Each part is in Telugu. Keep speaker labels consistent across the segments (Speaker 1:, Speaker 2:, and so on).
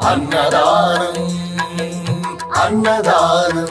Speaker 1: అన్నదానం అన్నదానం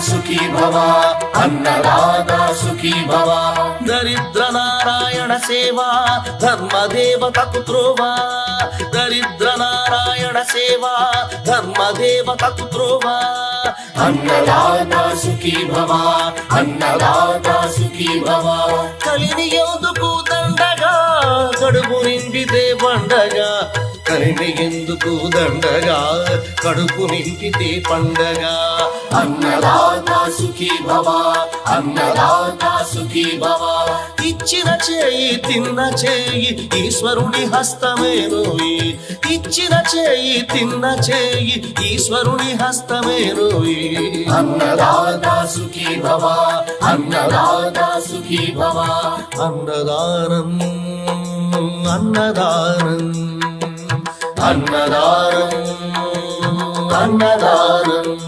Speaker 2: సుఖీ భవ అన్నదాత సుఖీ భవ.
Speaker 1: దరిద్ర నారాయణ సేవ ధర్మదేవతకు త్రోవ. దరిద్ర నారాయణ సేవ ధర్మదేవతకు త్రోవ.
Speaker 2: అన్నదాత సుఖీ భవ అన్నదాత సుఖీ భవ.
Speaker 1: కలిని ఎందుకు దండగా కడుపు నింపితే పండగా. కలిని ఎందుకు దండగా కడుపు నింపితే పండగ.
Speaker 2: అన్నదాత సుఖీ భవ అన్నదాత సుఖీ భవ.
Speaker 1: ఇచ్చిన చేయి తిన్న చేయి ఈశ్వరుని హస్తమేనోయి ఇచ్చిన చేయి తిన్న చేయి ఈశ్వరుని హస్తమేనోయి
Speaker 2: అన్నదాత సుఖీ భవ అన్నదాత సుఖీ భవ.
Speaker 1: అన్నదానం అన్నదానం అన్నదానం అన్నదానం.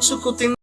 Speaker 1: discutem